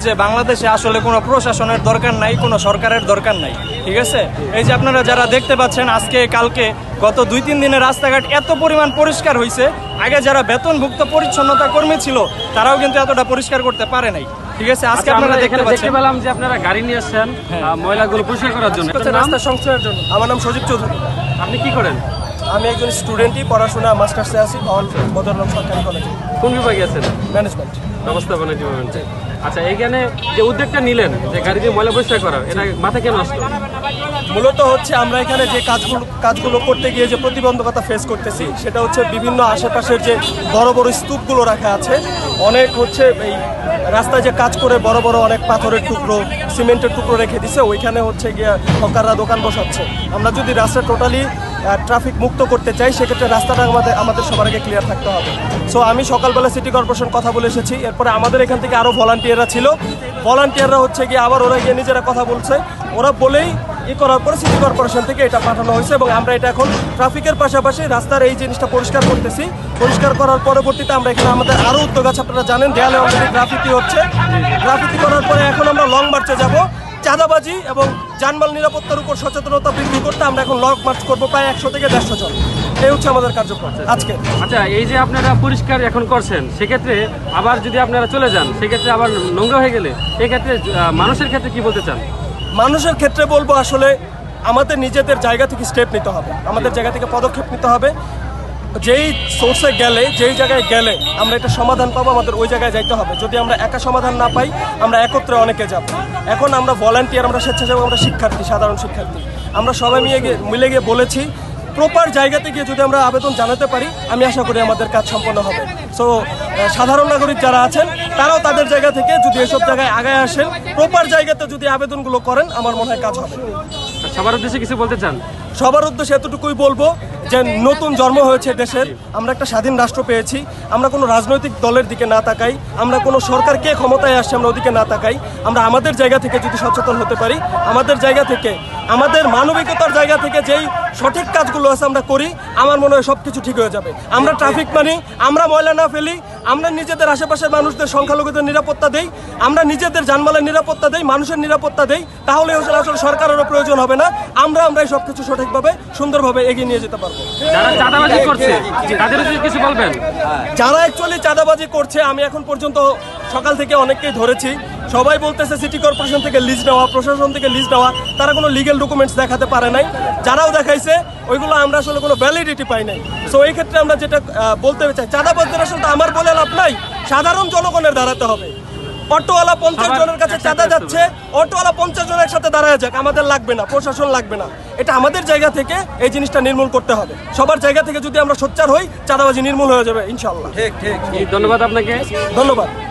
যে বাংলাদেশে আসলে কোনো প্রশাসনের দরকার নাই কোনো সরকারের দরকার নাই ঠিক আছে? এই যে আপনারা যারা দেখতে পাচ্ছেন আজকে কালকে গত দুই তিন দিনে রাস্তাঘাট এত পরিমাণ পরিষ্কার হয়েছে আগে যারা বেতনভুক্ত পরিচ্ছন্নতা কর্মী ছিল তারাও কিন্তু এতটা পরিষ্কার করতে পারে নাই ঠিক আছে? আজকে আচ্ছা, আপনারা দেখতে পাচ্ছেন। পেলাম যে আপনারা গাড়ি নিয়ে এসেছেন আহ, ময়লাগুলো পরিষ্কার করার জন্য। রাস্তা সংস্কারের জন্য। আমার নাম সজীব চৌধুরী। আপনি কি করেন? আমি একজন স্টুডেন্টই পড়াশোনা মাস্টার্সে আছি ভবন বদরলাম সরকারি কলেজে। কোন বিভাগে আছেন? ম্যানেজমেন্ট। ব্যবস্থাপনা ডিপার্টমেন্টে আচ্ছা এইখানে যে উদ্যোগটা নিলেন, যে গাড়ি দিয়ে ময়লা পরিষ্কার করার, এটা মাথা কেন আসলো? মূলত হচ্ছে আমরা এখানে যে কাজগুলো কাজগুলো করতে গিয়ে যে প্রতিবন্ধকতা ফেস করতেছি, সেটা হচ্ছে বিভিন্ন আশেপাশের যে বড় বড় স্তূপগুলো রাখা আছে, অনেক হচ্ছে এই রাস্তায় যে কাজ করে বড় বড় অনেক পাথরের টুকরো, সিমেন্টের টুকরো রেখে দিছে, ওইখানে হচ্ছে গিয়ে হকাররা দোকান বসাচ্ছে। আমরা যদি রাস্তা টোটালি ট্রাফিক মুক্ত করতে চাই, সেক্ষেত্রে রাস্তাটা আমাদের আমাদের সবার আগে ক্লিয়ার থাকতে হবে। সো আমি সকালবেলা সিটি কর্পোরেশন কথা বলে এসেছি। এরপরে আমাদের এখান থেকে আরও ভলান্টিয়াররা ছিল। ভলান্টিয়াররা হচ্ছে গিয়ে আবার ওরা গিয়ে নিজেরা কথা বলছে। ওরা বলেই ই করার পরে সিটি কর্পোরেশন থেকে এটা পাঠানো হয়েছে এবং আমরা এটা এখন ট্রাফিকের পাশাপাশি রাস্তার এই জিনিসটা পরিষ্কার করতেছি। পরিষ্কার করার পরবর্তীতে আমরা এখানে আমাদের আরও উদ্যোগ আছে। আপনারা জানেন, দেয়ালে অলরেডি গ্রাফিতি হচ্ছে। গ্রাফিতি করার পরে এখন আমরা লং মার্চে যাব। চাঁদাবাজি এবং যানবাহন নিরাপত্তার উপর সচেতনতা বৃদ্ধি করতে আমরা এখন লং মার্চ করব প্রায় একশো থেকে দেড়শো জন। এই হচ্ছে আমাদের কার্যক্রম আজকে। আচ্ছা এই যে আপনারা পরিষ্কার এখন করছেন সেক্ষেত্রে আবার যদি আপনারা চলে যান সেক্ষেত্রে আবার নোংরা হয়ে গেলে এক্ষেত্রে মানুষের ক্ষেত্রে কি বলতে চান? মানুষের ক্ষেত্রে বলব আসলে আমাদের নিজেদের জায়গা থেকে স্টেপ নিতে হবে। আমাদের জায়গা থেকে পদক্ষেপ নিতে হবে। যেই সোর্সে গেলে, যেই জায়গায় গেলে আমরা একটা সমাধান পাবো, আমাদের ওই জায়গায় যাইতে হবে। যদি আমরা একা সমাধান না পাই, আমরা একত্রে অনেকে যাব। এখন আমরা ভলান্টিয়ার আমরা স্বেচ্ছাসেবক, আমরা শিক্ষার্থী, সাধারণ শিক্ষার্থী। আমরা সবাই মিলে গিয়ে মিলে গিয়ে বলেছি প্রপার জায়গাতে গিয়ে যদি আমরা আবেদন জানাতে পারি, আমি আশা করি আমাদের কাজ সম্পন্ন হবে। সো সাধারণ নাগরিক যারা আছেন, তারাও তাদের জায়গা থেকে যদি এসব জায়গায় আগায় আসেন প্রপার জায়গাতে যদি আবেদনগুলো করেন, আমার মনে হয় কাজ হবে। সবার উদ্দেশ্যে কিছু বলতে চান? সবার উদ্দেশ্যে এতটুকুই বলব যে নতুন জন্ম হয়েছে দেশের। আমরা একটা স্বাধীন রাষ্ট্র পেয়েছি। আমরা কোনো রাজনৈতিক দলের দিকে না তাকাই। আমরা কোনো সরকার কে ক্ষমতায় আসছে আমরা ওদিকে না তাকাই। আমরা আমাদের জায়গা থেকে যদি সচেতন হতে পারি, আমাদের জায়গা থেকে, আমাদের মানবিকতার জায়গা থেকে যেই সঠিক কাজগুলো আছে আমরা করি, আমার মনে হয় সব কিছু ঠিক হয়ে যাবে। আমরা ট্রাফিক মানি, আমরা ময়লা না ফেলি, আমরা নিজেদের আশেপাশের মানুষদের সংখ্যালঘুদের নিরাপত্তা দেই, আমরা নিজেদের জানমালের নিরাপত্তা দেই, মানুষের নিরাপত্তা দেই, তাহলে আসলে সরকারেরও প্রয়োজন হবে না। আমরা আমরাই সব কিছু সঠিকভাবে সুন্দরভাবে এগিয়ে নিয়ে যেতে পারব। যারা চাঁদাবাজি করছে তাদের কিছু বলবেন? যারা অ্যাকচুয়ালি চাঁদাবাজি করছে আমি এখন পর্যন্ত সকাল থেকে অনেককেই ধরেছি। সবাই বলতেছে সিটি কর্পোরেশন থেকে লিজ নেওয়া প্রশাসন থেকে লিজ নেওয়া তারা কোনো লিগেল ডকুমেন্টস দেখাতে পারে নাই। যারাও দেখাইছে ওইগুলো আমরা আসলে কোনো ভ্যালিডিটি পাই নাই। সো এই ক্ষেত্রে আমরা যেটা বলতে চাই চাঁদাবাজদের আসলে আমার বলে লাভ নাই সাধারণ জনগণের দাঁড়াতে হবে। অটোওয়ালা পঞ্চাশ জনের কাছে চাঁদা যাচ্ছে অটোওয়ালা পঞ্চাশ জনের সাথে দাঁড়ায় যাক আমাদের লাগবে না প্রশাসন লাগবে না। এটা আমাদের জায়গা থেকে এই জিনিসটা নির্মূল করতে হবে। সবার জায়গা থেকে যদি আমরা সোচ্চার হই চাঁদাবাজি নির্মূল হয়ে যাবে ইনশাল্লাহ ঠিক ঠিক। ধন্যবাদ আপনাকে। ধন্যবাদ।